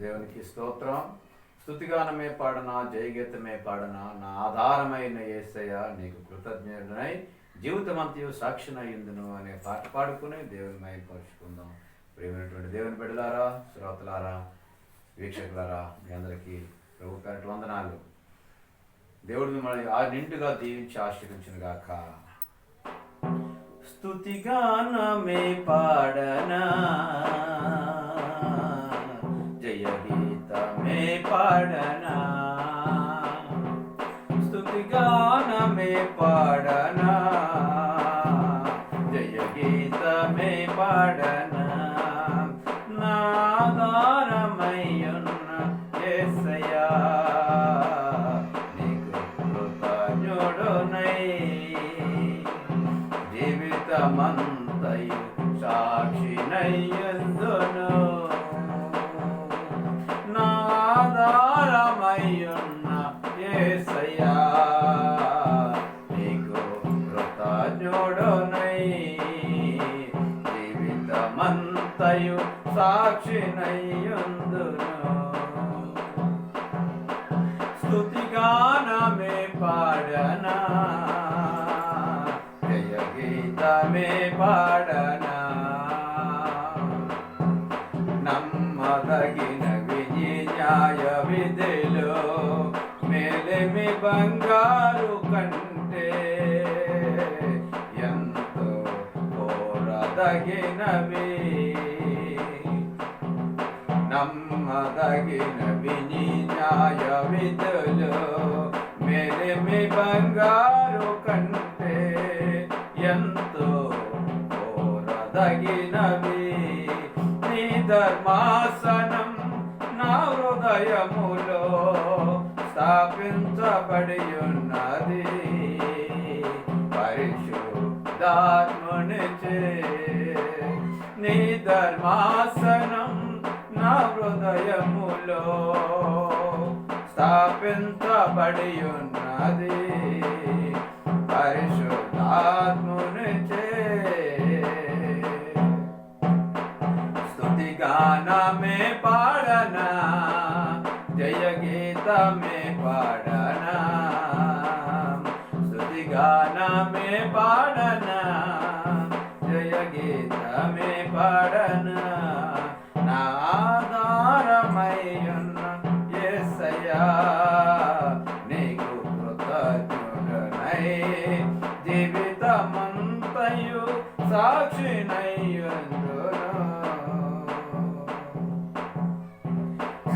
దేవునికి స్తోత్రం. స్థుతిగానమే పాడనా జయగీతమే పాడనా నా ఆధారమైన యేసయ్య నీకు కృతజ్ఞుడనై జీవితమంతయు సాక్షినయ్యిందును అనే పాట పాడుకుని దేవుని మయపరుచుకుందాం ప్రేమైనటువంటి దేవుని బిడ్డలారా శ్రోతలారా వీక్షకులారా మీ అందరికీ ప్రభు పేరటి వందనాలు. దేవుడు మిమ్మల్ని ఆ నిండుగా దీవించి ఆశీర్వించును గాక స్థుతిగానమే పాడనా గీతమే పాడనా స్తుతిగానమే పాడనా? జయ గీతమే పాడనా? నాదారమయ్యున్న యేసయ్యా నీకు కృతజ్ఞుడునై. జీవితమంతయు సాక్షినయ్య. జీవితమంతయు సాక్షినయ్యందును స్తుతిగానమే పాడనా. జయ గీతమే పాడనా. నమ్మదగిన విధి న్యాయ విధులు మేలిమి బంగారు కంటే. ఎంతో కోరదగినవి నమ్మదగిన విని న్యాయ విధులు మెరిమి బంగారు కంటే ఎంతో కోరదగినవి. నీ ధర్మాసనం నా హృదయములో స్థాపించబడి ఉన్నది పరిశుద్ధాత్మనిచే నీ ధర్మాసనం స్థాపించబడి ఉన్నది స్థుతి గానమే పాడనా? జయ గీతమే పాడనా? స్తుతిగానమే పాడనా? జయ గీతమే పాడనా? నా ఆధారమయ్యున్న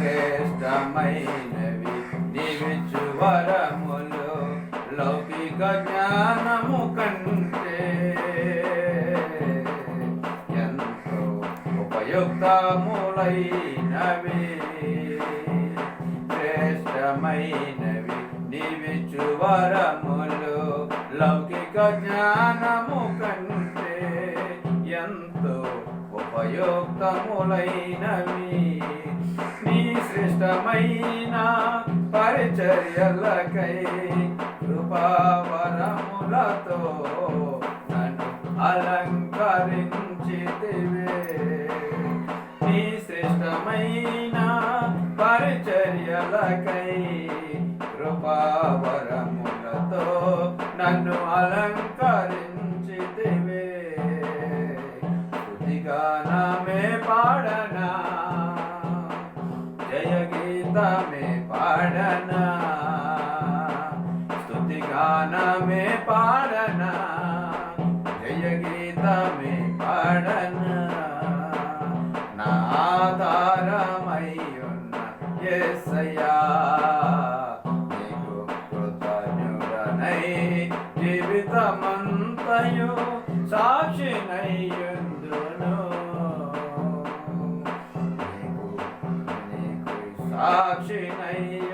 శ్రేష్టమైనవి నీవిచ్చు వరములు లౌకిక జ్ఞానము కంటే ఎంతో ఉపయుక్తములైనవి. శ్రేష్టమైనవి నీవిచ్చు వరములు లౌకిక జ్ఞానము కంటే ఎంతో ఉపయుక్తములైనవి. శ్రేష్టమైన పరిచర్యలకై కృపావరములతో నన్ను అలంకరించితివే. నీ శ్రేష్టమైన పరిచర్యలకై కృపావరములతో నన్ను అలంకరించితివే గానమే పాడన జయ గీతమే పాడన నా ఆధారమయ్యున్న యేసయ్యా నీకు కృతజ్ఞుడనై జీవితమంతయు సాక్షినయ్యుందును నీకు నీకు సాక్షినయ్యుందును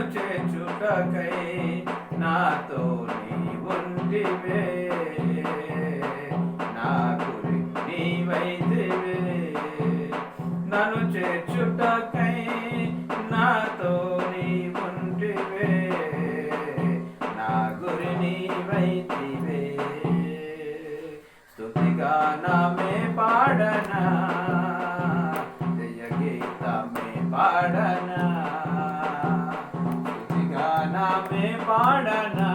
నన్ను చేచుటకై నాతో నీ ఉంటివే నా గురి నీవైతివే. నన్ను చేర్చుటకై నాతో నీ ఉంటివే నా గురి నీవైతివే. పాడనా స్తుతిగా నామే పాడనా